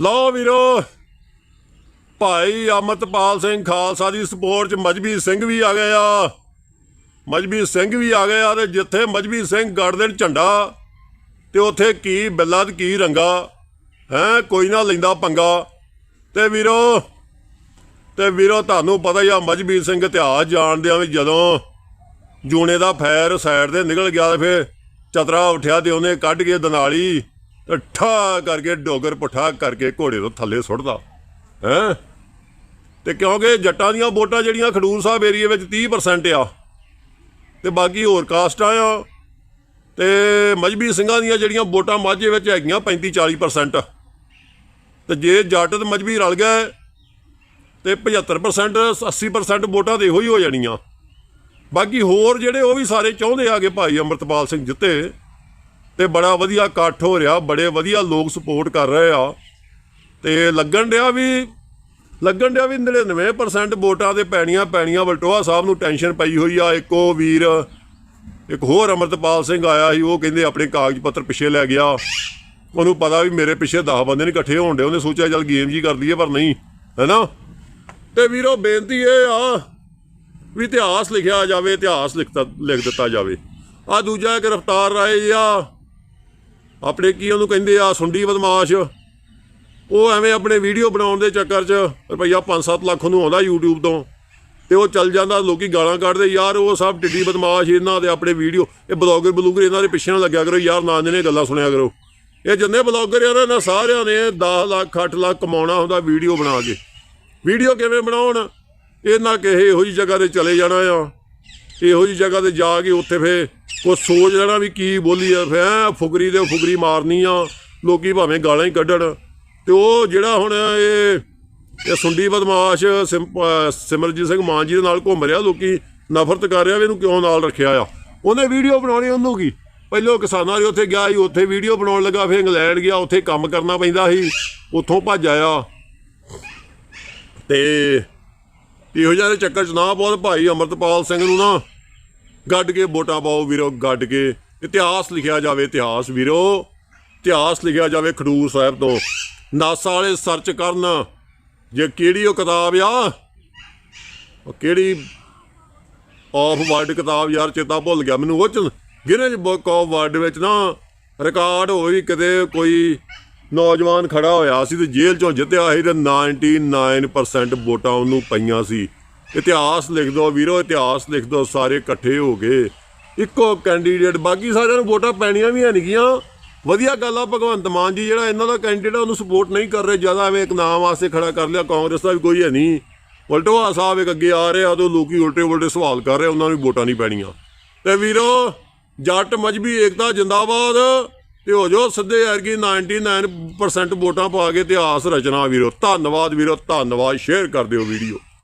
ਲਓ ਵੀਰੋ, ਭਾਈ ਅਮਰਤਪਾਲ ਸਿੰਘ ਖਾਲਸਾ ਦੀ ਸਪੋਰਟ ਚ ਮਜਬੀ ਸਿੰਘ ਵੀ ਆ ਗਏ ਆ। ਮਜਬੀ ਸਿੰਘ ਵੀ ਆ ਗਏ ਆ ਤੇ ਜਿੱਥੇ ਮਜਬੀ ਸਿੰਘ ਗੜ ਦੇਣ ਝੰਡਾ ਤੇ ਉੱਥੇ ਕੀ ਬਿੱਲਾ ਤੇ ਕੀ ਰੰਗਾ, ਹੈ, ਕੋਈ ਨਾ ਲੈਂਦਾ ਪੰਗਾ। ਤੇ ਵੀਰੋ ਤੇ ਵੀਰੋ, ਤੁਹਾਨੂੰ ਪਤਾ ਹੀ ਆ ਮਜਬੀ ਸਿੰਘ ਇਤਿਹਾਸ ਜਾਣਦੇ ਆ ਵੀ ਜਦੋਂ ਜੂਨੇ ਦਾ ਫੈਰ ਸਾਈਡ ਤੇ ਨਿਕਲ ਗਿਆ ਤੇ ਫੇ ਚਤਰਾ ਉੱਠਿਆ ਤੇ ਉਹਨੇ ਕੱਢ ਕੇ ਦਨਾਲੀ ਤੇ ਠਾ ਕਰਕੇ ਡੋਗਰ ਪੁੱਠਾ ਕਰਕੇ ਘੋੜੇ ਤੋਂ ਥੱਲੇ ਸੁੱਟਦਾ। ਹੈ? ਤੇ ਕਿਉਂਕਿ ਜੱਟਾਂ ਦੀਆਂ ਵੋਟਾਂ ਜਿਹੜੀਆਂ ਖਡੂਰ ਸਾਹਿਬ ਏਰੀਏ ਵਿੱਚ 30% ਆ। ਤੇ ਬਾਕੀ ਹੋਰ ਕਾਸਟਾਂ ਆ। ਤੇ ਮਜਬੀ ਸਿੰਘਾਂ ਦੀਆਂ ਜਿਹੜੀਆਂ ਵੋਟਾਂ ਮਾਝੇ ਵਿੱਚ ਹੈਗੀਆਂ 35 40% ਤੇ ਜੇ ਜੱਟ ਤੇ ਮਜਬੀ ਰਲ ਗਏ, ਤੇ 75% 80% ਵੋਟਾਂ ਤੇ ਇਹੋ ਹੀ ਹੋ ਜਾਣੀਆਂ। ਬਾਕੀ ਹੋਰ ਜਿਹੜੇ ਉਹ ਵੀ ਸਾਰੇ ਚਾਹੁੰਦੇ ਆਗੇ ਭਾਈ ਅਮਰਤਪਾਲ ਸਿੰਘ ਜਿੱਤੇ ਤੇ ਬੜਾ ਵਧੀਆ ਇਕੱਠ ਹੋ ਰਿਹਾ, ਬੜੇ ਵਧੀਆ ਲੋਕ ਸਪੋਰਟ ਕਰ ਰਹੇ ਆ। ਤੇ ਲੱਗਣ ਡਿਆ ਵੀ, ਲੱਗਣ ਡਿਆ ਵੀ 99% ਵੋਟਾਂ ਤੇ ਪੈਣੀਆਂ ਪੈਣੀਆਂ, ਵਲਟੋਆ ਸਾਹਿਬ ਨੂੰ ਟੈਨਸ਼ਨ ਪਈ ਹੋਈ ਆ। ਇੱਕੋ ਵੀਰ, ਇੱਕ ਹੋਰ ਅਮਰਤਪਾਲ ਸਿੰਘ ਆਇਆ ਸੀ, ਉਹ ਕਹਿੰਦੇ ਆਪਣੇ ਕਾਗਜ਼ ਪੱਤਰ ਪਿੱਛੇ ਲੈ ਗਿਆ। ਉਹਨੂੰ ਪਤਾ ਵੀ ਮੇਰੇ ਪਿੱਛੇ 10 ਬੰਦੇ ਨੇ ਇਕੱਠੇ ਹੋਣ ਡੇ ਉਹਨੇ ਸੋਚਿਆ ਚੱਲ ਗੇਮ ਜੀ ਕਰ ਲਈਏ, ਪਰ ਨਹੀਂ ਹੈਨਾ ਤੇ ਵੀਰੋ, ਬੇਨਤੀ ਇਹ ਆ ਵੀ ਇਤਿਹਾਸ ਲਿਖਿਆ ਜਾਵੇ, ਇਤਿਹਾਸ ਲਿਖਤਾ, ਲਿਖ ਦਿੱਤਾ ਜਾਵੇ। ਆ ਦੂਜਾ ਗ੍ਰਿਫਤਾਰ ਰਾਏ ਆ ਆਪਣੇ ਕੀ ਉਹਨੂੰ ਕਹਿੰਦੇ ਆ, ਸੁੰਡੀ ਬਦਮਾਸ਼। ਉਹ ਐਵੇਂ ਆਪਣੇ ਵੀਡੀਓ ਬਣਾਉਣ ਦੇ ਚੱਕਰ 'ਚ ਰੁਪਈਆ 5-7 ਲੱਖ ਨੂੰ ਆਉਂਦਾ YouTube ਤੋਂ। ਤੇ ਉਹ ਚੱਲ ਜਾਂਦਾ, ਲੋਕੀ ਗਾਲਾਂ ਕੱਢਦੇ, ਯਾਰ, ਉਹ ਸਭ ਟਿੱਡੀ ਬਦਮਾਸ਼, ਇਹਨਾਂ ਦੇ ਆਪਣੇ ਵੀਡੀਓ, ਇਹ ਬਲੌਗਰ ਬਲੂਗਰ ਇਹਨਾਂ ਦੇ ਪਿੱਛੇ ਨਾ ਲੱਗਿਆ ਕਰੋ, ਯਾਰ, ਨਾ ਨੇ ਗੱਲਾਂ ਸੁਣਿਆ ਕਰੋ। ਇਹ ਜਿੰਨੇ ਬਲੌਗਰ ਆ ਨਾ, ਇਹਨਾਂ ਸਾਰਿਆਂ ਨੇ 10 ਲੱਖ 8 ਲੱਖ ਕਮਾਉਣਾ ਹੁੰਦਾ ਵੀਡੀਓ ਬਣਾ ਕੇ। ਵੀਡੀਓ ਕਿਵੇਂ ਬਣਾਉਣ? ਇਹਨਾਂ ਕਿਸੇ ਇਹੋ ਜਿਹੀ ਜਗ੍ਹਾ ਤੇ ਚਲੇ ਜਾਣਾ ਆ। ਇਹੋ ਜਿਹੀ ਜਗ੍ਹਾ ਤੇ ਜਾ ਕੇ ਉੱਥੇ ਫੇ ਉਹ ਸੋਚ ਲੈਣਾ ਵੀ ਕੀ ਬੋਲੀ ਆ ਫੈ ਫੁਕਰੀ ਫੁਗਰੀ ਦੇ ਫੁਕਰੀ ਮਾਰਨੀ ਆ, ਲੋਕੀ ਭਾਵੇਂ ਗਾਲਾਂ ਹੀ ਕੱਢਣ। ਤੇ ਉਹ ਜਿਹੜਾ ਹੁਣ ਇਹ ਇਹ ਸੁੰਡੀ ਬਦਮਾਸ਼ ਸਿਮ- ਸਿਮਰਜੀਤ ਸਿੰਘ ਮਾਨ ਜੀ ਦੇ ਨਾਲ ਘੁੰਮ ਰਿਹਾ, ਲੋਕੀ ਨਫ਼ਰਤ ਕਰ ਰਿਹਾ ਵੀ ਇਹਨੂੰ ਕਿਉਂ ਨਾਲ ਰੱਖਿਆ ਆ। ਉਹਨੇ ਵੀਡੀਓ ਬਣਾਉਣੀ ਉਹਨੂੰ ਕੀ? ਪਹਿਲੋਂ ਕਿਸਾਨਾਂ ਦੇ ਉੱਥੇ ਗਿਆ ਸੀ, ਉੱਥੇ ਵੀਡੀਓ ਬਣਾਉਣ ਲੱਗਾ, ਫਿਰ ਇੰਗਲੈਂਡ ਗਿਆ, ਉੱਥੇ ਕੰਮ ਕਰਨਾ ਪੈਂਦਾ ਸੀ, ਉੱਥੋਂ ਭੱਜ ਆਇਆ। ਤੇ ਇਹੋ ਜਿਹੇ ਦੇ ਚੱਕਰ ਚ ਨਾ ਬਹੁਤ ਭਾਈ ਅਮਰਤਪਾਲ ਸਿੰਘ ਨੂੰ ਨਾ ਗੱਡ ਕੇ ਵੋਟਾਂ ਪਾਓ ਵੀਰੋ, ਗੱਡ ਕੇ। ਇਤਿਹਾਸ ਲਿਖਿਆ ਜਾਵੇ ਇਤਿਹਾਸ ਵੀਰੋ। ਇਤਿਹਾਸ ਲਿਖਿਆ ਜਾਵੇ ਖਡੂਰ ਸਾਹਿਬ ਤੋਂ। ਨਾਸਾ ਵਾਲੇ ਸਰਚ ਕਰਨ। ਜੇ ਕਿਹੜੀ ਉਹ ਕਿਤਾਬ ਆ? ਉਹ ਕਿਹੜੀ ਆਫ ਵਰਲਡ ਕਿਤਾਬ ਯਾਰ, ਚੇਤਾ ਭੁੱਲ ਗਿਆ ਮੈਨੂੰ ਉਹ ਚ। ਗਿਨੇਜ ਬੁੱਕ ਆਫ ਵਰਲਡ ਵਿੱਚ ਨਾ ਰਿਕਾਰਡ ਹੋਈ ਕਿਤੇ ਕੋਈ ਨੌਜਵਾਨ ਖੜਾ ਹੋਇਆ ਸੀ ਤੇ ਜੇਲ੍ਹ ਚੋਂ ਜਿੱਤਿਆ ਸੀ ਤੇ 99% ਵੋਟਾਂ ਉਹਨੂੰ ਪਈਆਂ ਸੀ। ਇਤਿਹਾਸ ਲਿਖ ਦੋ ਵੀਰੋ, ਇਤਿਹਾਸ ਲਿਖ ਦੋ, ਸਾਰੇ ਇਕੱਠੇ ਹੋ ਗਏ। ਇੱਕੋ ਕੈਂਡੀਡੇਟ ਬਾਕੀ ਸਾਰਿਆਂ ਨੂੰ ਵੋਟਾਂ ਪੈਣੀਆਂ ਵੀ ਹਨਗੀਆਂ ਵਧੀਆ ਗੱਲ ਆ, ਭਗਵੰਤ ਮਾਨ ਜੀ, ਜਿਹੜਾ ਇਹਨਾਂ ਦਾ ਕੈਂਡੀਡੇਟ ਉਹਨੂੰ ਸਪੋਰਟ ਨਹੀਂ ਕਰ ਰਹੇ, ਜ਼ਿਆਦਾ ਐਵੇਂ ਇੱਕ ਨਾਮ ਵਾਸਤੇ ਖੜਾ ਕਰ ਲਿਆ, ਕਾਂਗਰਸ ਦਾ ਵੀ ਕੋਈ ਹੈ ਨਹੀਂ ਉਲਟਵਾ ਸਾਹਿਬ ਇੱਕ ਅੱਗੇ ਆ ਰਹੇ ਆ ਤੇ ਲੋਕੀ ਉਲਟੇ ਉਲਟੇ ਸਵਾਲ ਕਰ ਰਹੇ ਉਹਨਾਂ ਨੂੰ ਵੋਟਾਂ ਨਹੀਂ ਪੈਣੀਆਂ। ਤੇ ਵੀਰੋ, ਜੱਟ ਮਜਬੀ ਏਕਤਾ, ਜਿੰਦਾਬਾਦ। ਤੇ ਹੋ ਜੋ ਸਿੱਧੇ ਐਰਗੀ 99% ਵੋਟਾਂ ਪਾ ਕੇ ਇਤਿਹਾਸ ਰਚਨਾ ਵੀਰੋ। ਧੰਨਵਾਦ ਵੀਰੋ, ਧੰਨਵਾਦ, ਸ਼ੇਅਰ ਕਰ ਦਿਓ ਵੀਡੀਓ।